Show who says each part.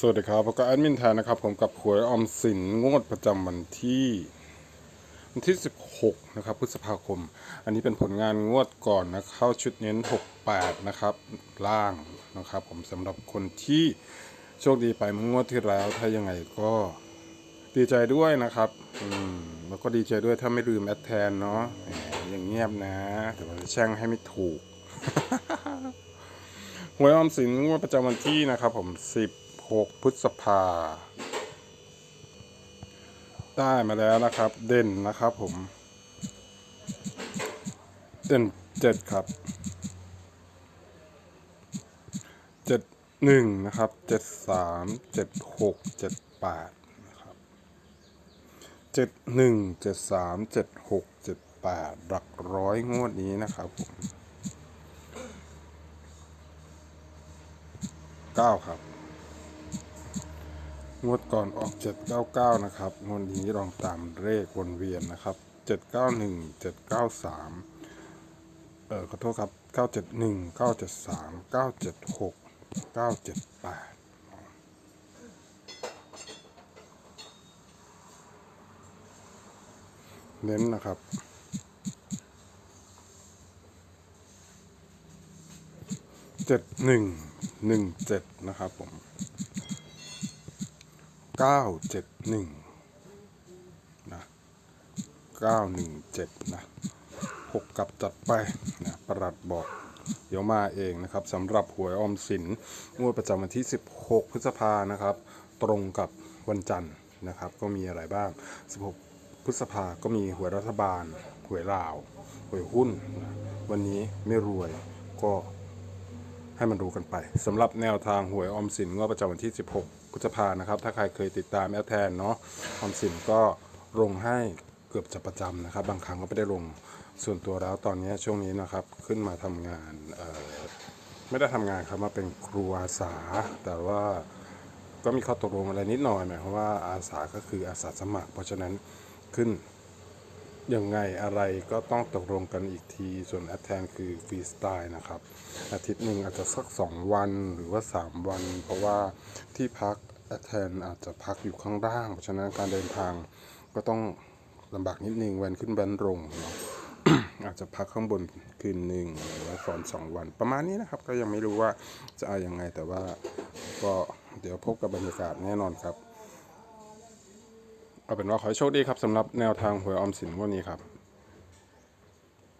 Speaker 1: สวัสดีครับผมก็แอดมินแทนนะครับ ผมกับหวยออมสินงวดประจำวันที่วันที่ 16 นะครับพฤษภาคม อันนี้เป็นผลงานงวดก่อนนะเข้าชุดเน้น 68 นะครับ ล่างนะครับ ผมสำหรับคนที่โชคดีไปเมื่องวดที่แล้ว ถ้ายังไงก็ดีใจด้วยนะครับอืมแล้วก็ดีใจด้วยถ้าไม่ลืมแอดแทนเนาะอย่างเงียบนะ แต่ว่าจะแช่งให้ไม่ถูกหวยออมสินงวดประจำวันที่นะครับ ผม 16 พฤษภา ได้มาแล้วนะครับ เด่นนะครับผม เด่นเจ็ดครับเจ็ดหนึ่งนะครับเจ็ดสามเจ็ดหกเจ็ดแปดนะครับเจ็ดหนึ่งเจ็ดสามเจ็ดหกเจ็ดแปดหลักร้อยงวดนี้นะครับผมเก้าครับ งวดก่อนออก 799 นะครับงวดนี้ลองตามเลขวนเวียนนะครับ 791 793 เออขอโทษครับ 971 973 976 978เน้นนะครับ เจ็ดหนึ่งหนึ่งเจ็ดนะครับผม เก้าเจ็ดหนึ่งนะเก้าหนึ่งเจ็ดนะหกกับจัดไปนะประหลัดบอกเดี๋ยวมาเองนะครับสำหรับหวยออมสินงวดประจำวันที่ 16 พฤษภานะครับ ตรงกับวันจันทร์นะครับ ก็มีอะไรบ้าง 16 พฤษภาก็มีหวยรัฐบาลหวยลาวหวยหุ้นนะวันนี้ไม่รวยก็ ให้มันรู้กันไปสำหรับแนวทางหวยออมสินงวดประจำวันที่ 16พฤษภานะครับ ถ้าใครเคยติดตามแอดแทนเนาะออมสินก็ลงให้เกือบจะประจำนะครับ บางครั้งก็ไม่ได้ลงส่วนตัวแล้วตอนนี้ช่วงนี้นะครับ ขึ้นมาทำงานไม่ได้ทำงานครับมาเป็นครูอาสา แต่ว่าก็มีข้อตกลงอะไรนิดหน่อยหมายความว่าอาสาก็คืออาสาสมัคร เพราะฉะนั้นขึ้น ยังไงอะไรก็ต้องตกลงกันอีกที ส่วนแอดแทนคือฟรีสไตล์นะครับ อาทิตย์หนึ่งอาจจะสัก 2 วันหรือว่า 3 วัน เพราะว่าที่พักแอดแทนอาจจะพักอยู่ข้างล่างเพราะฉะนั้นการเดินทางก็ต้องลำบากนิดนึงวันขึ้นแบนลงเนาะอาจจะพักข้างบนคืนหนึ่งหรือว่าก่อนสองวัน ประมาณนี้นะครับ ก็ยังไม่รู้ว่าจะเอาอยัางไงแต่ว่าก็เดี๋ยวพบกับบรรยากาศแน่นอนครับ เอาเป็นว่าขอให้โชคดีครับสำหรับแนวทางหวยออมสินวันนี้ครับ